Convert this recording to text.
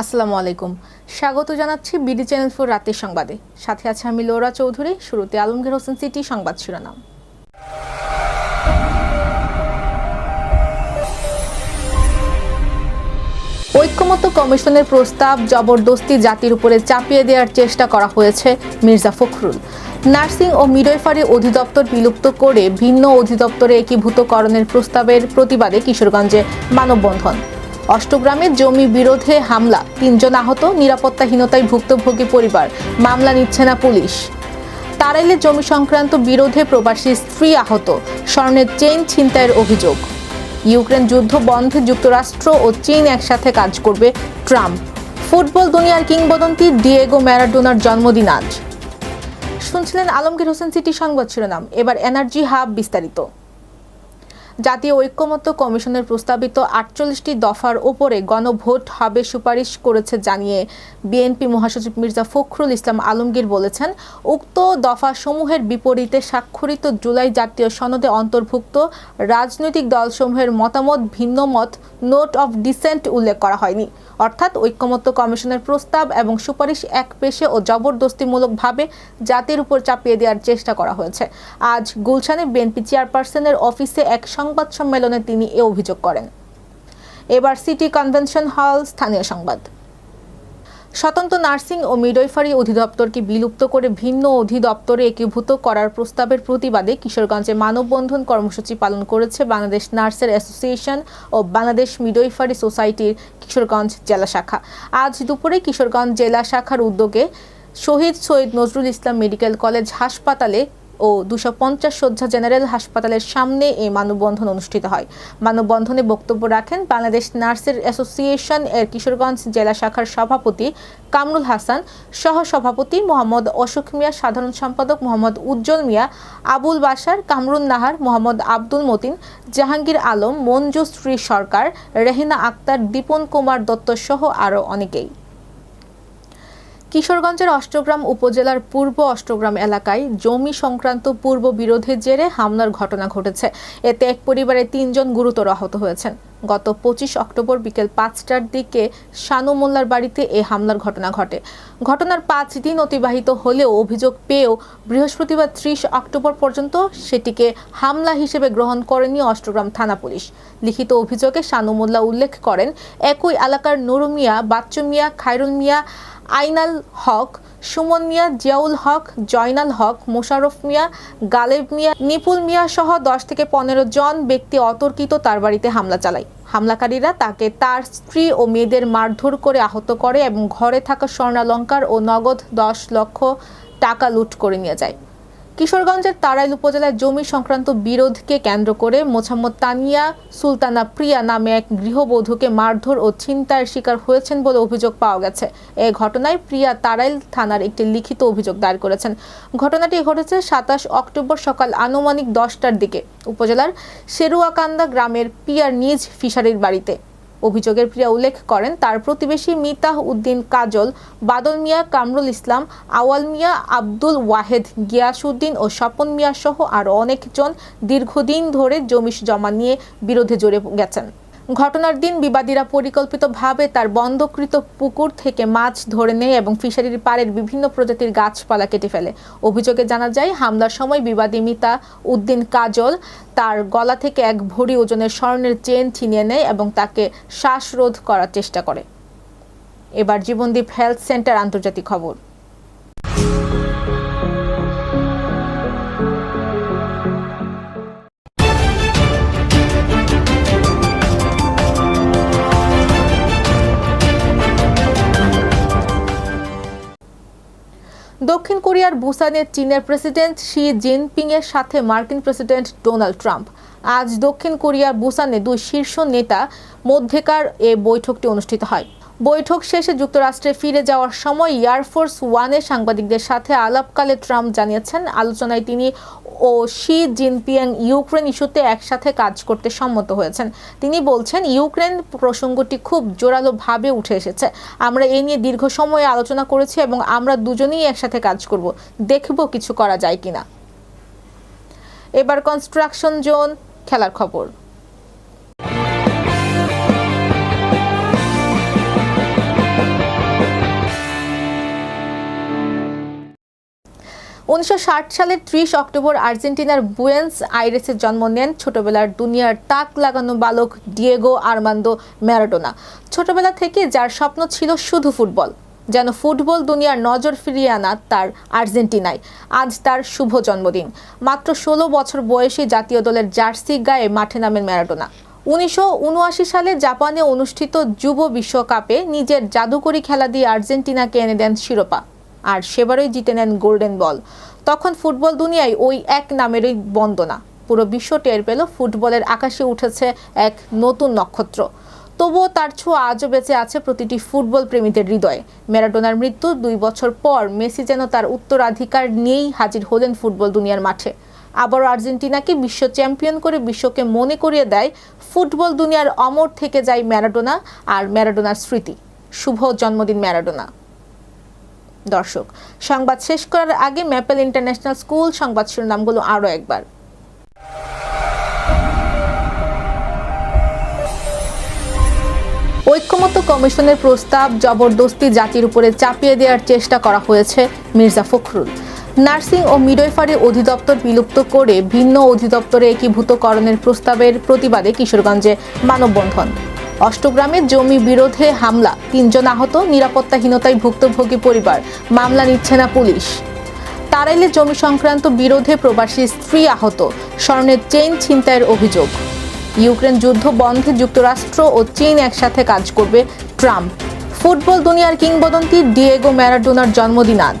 আসসালামু আলাইকুম। স্বাগত জানাচ্ছি বিডি চ্যানেল ফোর রাতের সংবাদে। সাথে আছে আমি লোরা চৌধুরী, শুরুতে আলমগীর হোসেন সিটি সংবাদ শিরোনাম। ঐক্যমত্য কমিশনের প্রস্তাব জবরদস্তি জাতির উপরে চাপিয়ে দেওয়ার চেষ্টা করা হয়েছে মির্জা ফখরুল। নার্সিং ও মিডওয়াইফারি অধিদপ্তর বিলুপ্ত করে ভিন্ন অধিদপ্তরে একীভূতকরণের প্রস্তাবের প্রতিবাদে কিশোরগঞ্জে মানববন্ধন। অষ্টগ্রামে জমি বিরোধে হামলা। তিনজন আহত, নিরাপত্তাহীনতায় ভুক্তভোগী পরিবার। মামলা নিচ্ছে না পুলিশ। তারাইলে জমি সংক্রান্ত বিরোধে প্রবাসী স্ত্রী আহত। স্বর্ণের চেইন ছিনতাইয়ের অভিযোগ। ইউক্রেন যুদ্ধ বন্ধে যুক্তরাষ্ট্র ও চীন একসাথে কাজ করবে ট্রাম্প। ফুটবল দুনিয়ার কিংবদন্তি ডিয়েগো ম্যারাডোনার জন্মদিন আজ। শুনছিলেন আলমগীর হোসেন সিটি সংবাদ শিরোনাম। এবার এনার্জি হাব বিস্তারিত। জাতীয় ঐক্যমত্য কমিশনের প্রস্তাবিত আটচল্লিশটি দফার ওপরে গণভোট হবে সুপারিশ করেছে জানিয়ে বিএনপি মহাসচিব মির্জা ফখরুল ইসলাম আলমগীর বলেছেন, উক্ত দফা সমূহের বিপরীতে স্বাক্ষরিত জুলাই জাতীয় সনদে অন্তর্ভুক্ত রাজনৈতিক দলসমূহের মতামত ভিন্ন মত নোট অফ ডিসেন্ট উল্লেখ করা হয়নি। অর্থাৎ ঐক্যমত্য কমিশনের প্রস্তাব এবং সুপারিশ এক পেশে ও জবরদস্তিমূলকভাবে জাতির উপর চাপিয়ে দেওয়ার চেষ্টা করা হয়েছে। আজ গুলশানে বিএনপি চেয়ারপারসনের অফিসে এক সংবাদ সম্মেলনে তিনি এ অভিযোগ করেন। এবার সিটি কনভেনশন হল স্থানীয় সংবাদ। স্বতন্ত্র নার্সিং ও মিডওয়াইফারি অধিদপ্তরকে বিলুপ্ত করে ভিন্ন অধিদপ্তরে একীভূত করার প্রস্তাবের প্রতিবাদে কিশোরগঞ্জে মানববন্ধন কর্মসূচি পালন করেছে বাংলাদেশ নার্সের অ্যাসোসিয়েশন ও বাংলাদেশ মিডওয়াইফারি সোসাইটির কিশোরগঞ্জ জেলা শাখা। আজ দুপুরে কিশোরগঞ্জ জেলা শাখার উদ্যোগে শহীদ সৈয়দ নজরুল ইসলাম মেডিকেল কলেজ হাসপাতালে ও দুশো পঞ্চাশ শয্যা জেনারেল হাসপাতালের সামনে এই মানববন্ধন অনুষ্ঠিত হয়। মানববন্ধনে বক্তব্য রাখেন বাংলাদেশ নার্সের অ্যাসোসিয়েশন এর কিশোরগঞ্জ জেলা শাখার সভাপতি কামরুল হাসান সহ সভাপতি মোহাম্মদ অশোক মিয়া, সাধারণ সম্পাদক মোহাম্মদ উজ্জ্বল মিয়া, আবুল বাসার কামরুন নাহার, মোহাম্মদ আব্দুল মতিন, জাহাঙ্গীর আলম মঞ্জু শ্রী সরকার, রেহিনা আক্তার, দীপন কুমার দত্ত সহ আরও অনেকেই। কিশোরগঞ্জের অষ্টগ্রাম উপজেলার পূর্ব অষ্টগ্রাম এলাকায় জমি সংক্রান্ত পূর্ব বিরোধের জেরে হামলার ঘটনা ঘটেছে। এতে এক পরিবারের তিনজন গুরুতর আহত হয়েছেন। গত পঁচিশ অক্টোবর বিকেল পাঁচটার দিকে শানু মোল্লার বাড়িতে এ হামলার ঘটনা ঘটে। ঘটনার পাঁচ দিন অতিবাহিত হলেও অভিযোগ পেয়েও বৃহস্পতিবার ত্রিশ অক্টোবর পর্যন্ত সেটিকে হামলা হিসেবে গ্রহণ করেনি অষ্টগ্রাম থানা পুলিশ। লিখিত অভিযোগে শানু মোল্লা উল্লেখ করেন, একই এলাকার নুরু মিয়া বাচ্চু মিয়া, খায়রুল মিয়া আইনাল হক, সুমন মিয়া, জিয়াউল হক, জয়নাল হক মোশারফ মিয়া, গালেব মিয়া, নিপুল মিয়া সহ দশ থেকে পনেরো জন ব্যক্তি অতর্কিত তার বাড়িতে হামলা চালায়। হামলাকারীরা তাকে তার স্ত্রী ও মেয়েদের মারধর করে আহত করে এবং ঘরে থাকা স্বর্ণালঙ্কার ও নগদ দশ লক্ষ টাকা লুট করে নিয়ে যায়। কিশোরগঞ্জের তারাইল উপজেলায় জমি সংক্রান্ত বিরোধকে কেন্দ্র করে মোছাম্মদ তানিয়া, সুলতানা প্রিয়া নামে এক গৃহবধূকে মারধর ও ছিনতাইয়ের শিকার হয়েছেন বলে অভিযোগ পাওয়া গেছে। এ ঘটনায় প্রিয়া তারাইল থানার একটি লিখিত অভিযোগ দায়ের করেছেন। ঘটনাটি ঘটেছে সাতাশ অক্টোবর সকাল আনুমানিক দশটার দিকে। উপজেলার শেরুয়াকান্দা গ্রামের পিয়ার নিজ ফিশারির বাড়িতে। অভিযোগের প্রিয়া উল্লেখ করেন তার প্রতিবেশী মিতাহ উদ্দিন কাজল, বাদল মিয়া কামরুল ইসলাম আওয়াল মিয়া আব্দুল ওয়াহেদ, গিয়াসউদ্দিন ও স্বপন মিয়া সহ আরও অনেকজন দীর্ঘদিন ধরে জমি জমা নিয়ে বিরোধে জড়ে গেছেন। ঘটনার দিন বিবাদীরা পরিকল্পিতভাবে তার বন্ধকৃত পুকুর থেকে মাছ ধরে নেয় এবং ফিশারির পাড়ের বিভিন্ন প্রজাতির গাছপালা কেটে ফেলে। অভিযোগে জানা যায়, হামলার সময় বিবাদী মিতা উদ্দিন কাজল তার গলা থেকে এক ভরি ওজনের স্বর্ণের চেন ছিনিয়ে নেয় এবং তাকে শ্বাসরোধ করার চেষ্টা করে। এবার জীবনদীপ হেলথ সেন্টার আন্তর্জাতিক খবর। দক্ষিণ কোরিয়ার বুসানে চীনের প্রেসিডেন্ট শি জিনপিং এর সাথে মার্কিন প্রেসিডেন্ট ডোনাল্ড ট্রাম্প। আজ দক্ষিণ কোরিয়ার বুসানে দুই শীর্ষ নেতা মধ্যেকার এ বৈঠকটি অনুষ্ঠিত হয়। বৈঠক শেষে যুক্তরাষ্ট্রে ফিরে যাওয়ার সময় এয়ারফোর্স ওয়ানে সাংবাদিকদের সাথে আলাপকালে ট্রাম্প জানিয়েছেন, আলোচনায় তিনি ও শি জিনপিং ইউক্রেন ইস্যুতে একসাথে কাজ করতে সম্মত হয়েছেন। তিনি বলছেন, ইউক্রেন প্রসঙ্গটি খুব জোরালোভাবে উঠে এসেছে। আমরা এই নিয়ে দীর্ঘ সময়ে আলোচনা করেছি এবং আমরা দুজনেই একসাথে কাজ করব। দেখব কিছু করা যায় কিনা। এবার কনস্ট্রাকশন জোন খেলার খবর। উনিশশো ষাট সালের ত্রিশ অক্টোবর আর্জেন্টিনার বুয়েন্স আইরেসে জন্ম নেন ছোটবেলার দুনিয়ার তাক লাগানো বালক ডিয়েগো আর্মান্দো ম্যারাডোনা। ছোটবেলা থেকে যার স্বপ্ন ছিল শুধু ফুটবল, যেন ফুটবল দুনিয়ার নজর ফিরিয়ে আনা তার আর্জেন্টিনায়। আজ তার শুভ জন্মদিন। মাত্র ষোলো বছর বয়সী জাতীয় দলের জার্সি গায়ে মাঠে নামেন ম্যারাডোনা। উনিশশো উনআশি সালে জাপানে অনুষ্ঠিত যুব বিশ্বকাপে নিজের জাদুকরি খেলা দিয়ে আর্জেন্টিনাকে এনে দেন শিরোপা। আর সেবারই জিতে নেন গোল্ডেন বল। তখন ফুটবল দুনিয়ায় ওই এক নামেরই বন্দনা। পুরো বিশ্ব টের পেল ফুটবলের আকাশে উঠেছে এক নতুন নক্ষত্র। তবুও তার ছোঁয়া আজও বেঁচে আছে প্রতিটি ফুটবল প্রেমীদের হৃদয়ে। ম্যারাডোনার মৃত্যু দুই বছর পর মেসি যেন তার উত্তরাধিকার নিয়েই হাজির হলেন ফুটবল দুনিয়ার মাঠে। আবারও আর্জেন্টিনাকে বিশ্ব চ্যাম্পিয়ন করে বিশ্বকে মনে করিয়ে দেয় ফুটবল দুনিয়ার অমর থেকে যায় ম্যারাডোনা আর ম্যারাডোনার স্মৃতি। শুভ জন্মদিন, ম্যারাডোনা। দর্শক। সংবাদ শেষ করার আগে ম্যাপেল ইন্টারন্যাশনাল স্কুল সংবাদ শিরোনামগুলো আরও একবার। ঐক্যমত্য কমিশনের প্রস্তাব জবরদস্তি জাতির উপরে চাপিয়ে দেওয়ার চেষ্টা করা হয়েছে মির্জা ফখরুল। নার্সিং ও মিডওয়াইফারি অধিদপ্তর বিলুপ্ত করে ভিন্ন অধিদপ্তরে একীভূতকরণের প্রস্তাবের প্রতিবাদে কিশোরগঞ্জে মানববন্ধন। অষ্টগ্রামে জমি বিরোধে হামলা। তিনজন আহত, নিরাপত্তাহীনতায় ভুক্তভোগী পরিবার। মামলা নিচ্ছে না পুলিশ। তারাইলে জমি সংক্রান্ত বিরোধে প্রবাসী স্ত্রী আহত। স্বর্ণের চেইন ছিনতাইয়ের অভিযোগ। ইউক্রেন যুদ্ধ বন্ধে যুক্তরাষ্ট্র ও চীন একসাথে কাজ করবে ট্রাম্প। ফুটবল দুনিয়ার কিংবদন্তি ডিয়েগো ম্যারাডোনার জন্মদিন আজ।